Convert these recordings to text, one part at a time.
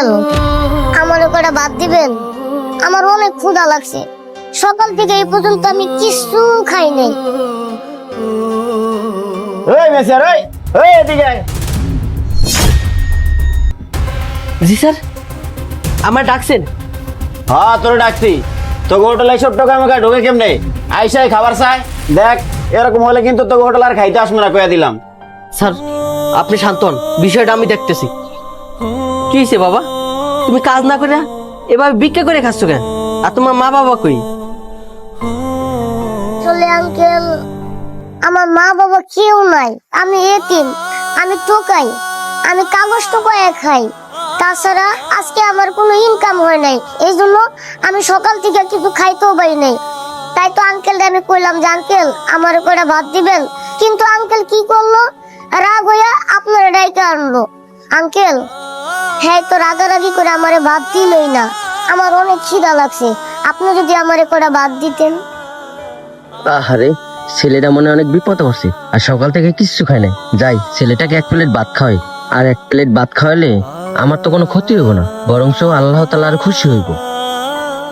Uncle আমার কটা বাদ দিবেন? আমার অনেক ক্ষুধা লাগছে। সকাল থেকে এই পর্যন্ত আমি কিছু খাই নাই। ওই মেসিয়ার ওই ওই এদিকে জি স্যার আমার ডাকছেন? হ্যাঁ তোর ডাকছি। তোকে হোটেলে সব টাকা আমাকে ঢোকে কেমনে? আইসাই খাবার চাই। দেখ এরকম হলে কিন্তু তোকে হোটেল আর খাইতে আসব না কয়া দিলাম। স্যার আপনি শান্ত হন। বিষয়টা আমি দেখতেছি। কি হয়েছে বাবা? তুমি কাজ না করে এভাবে ভিক্ষা করে খাচ্ছ কেন? আর তোমার মা বাবা কই? আঙ্কেল, আমার মা বাবা কেউ নাই। আমি এতিম, আমি টোকাই, আমি কাগজ টোকায় খাই। তাছাড়া আজকে আমার কোনো ইনকাম হয় নাই। এই জন্য আমি সকাল থেকে কিছু খাইতেও পারি নাই। তাই তো আঙ্কেল আমি কইলাম যে, আঙ্কেল, আমার করে ভাত দিবেন। কিন্তু আঙ্কেল কি করল? রাগ হইয়া আপনার ডাইকে আনলো। আঙ্কেল হ্যাঁ তো রাগারাগি করে আমারে ভাত দিলই না। আমার অনেক খিদা লাগছে। আপনি যদি আমারে করে ভাত দিতেন। আহারে ছেলেটা মনে অনেক বিপদে পড়ছে আর সকাল থেকে কিচ্ছু খায় নাই। যাই ছেলেটাকে এক প্লেট ভাত খাওয়াই। আর এক প্লেট ভাত খাওয়ালে আমার তো কোনো ক্ষতি হইব না বরঞ্চ আল্লাহ তালা আর খুশি হইব।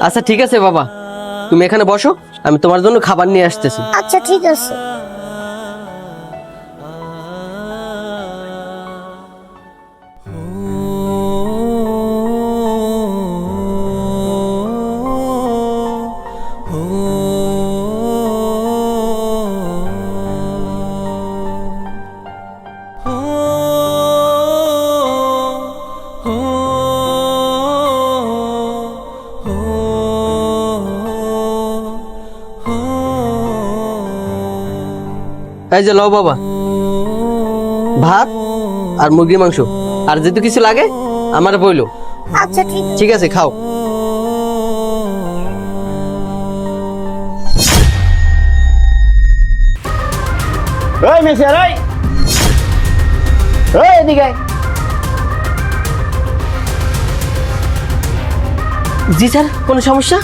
আচ্ছা ঠিক আছে বাবা। তুমি এখানে বসো আমি তোমার জন্য খাবার নিয়ে আসতেছি। আচ্ছা ঠিক আছে। এই যে লও বাবা। ভাত আর মুরগির মাংস। আর যেহেতু কিছু লাগে আমার বইলো। আচ্ছা ঠিক আছে। ঠিক আছে খাও। ওই মেসিয়ার ওই ওই এদিকে জি স্যার কোনো সমস্যা?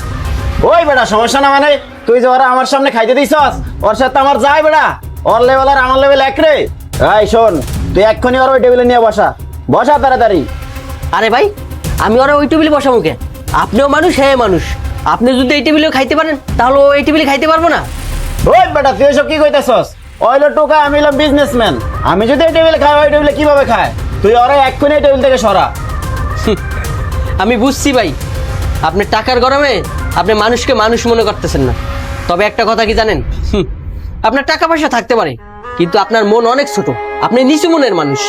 ওই বেটা সমস্যা না মানে তুই যে ওরা আমার সামনে খাইতে দিছস ওর সাথে আমার যাই বেটা ওর লেভেল আর আমার লেভেল এক রে। এই শোন তুই এক্ষুনি ওর ওই টেবিলে নিয়ে বসা। বসা তাড়াতাড়ি। আরে ভাই আমি ওরা ওই টেবিলে বসা মুখে আপনিও মানুষ হ্যাঁ মানুষ। আপনি যদি এই টেবিলে খাইতে পারেন তাহলে ও এই টেবিলে খাইতে পারব না। ওই বেটা তুই এসব কি কইতেছস? ওইলো টোকা আমি হলাম বিজনেসম্যান আমি যদি এই টেবিলে খাই ওই টেবিলে কীভাবে খায়? তুই ওরা এক্ষুনি এই টেবিল থেকে সরা। আমি বুঝছি ভাই। আপনি টাকার গরমে আপনি মানুষকে মানুষ মনে করতেছেন না। তবে একটা কথা কি জানেন? আপনার টাকা পয়সা থাকতে পারে কিন্তু আপনার মন অনেক ছোট। আপনি নিচু মনের মানুষ।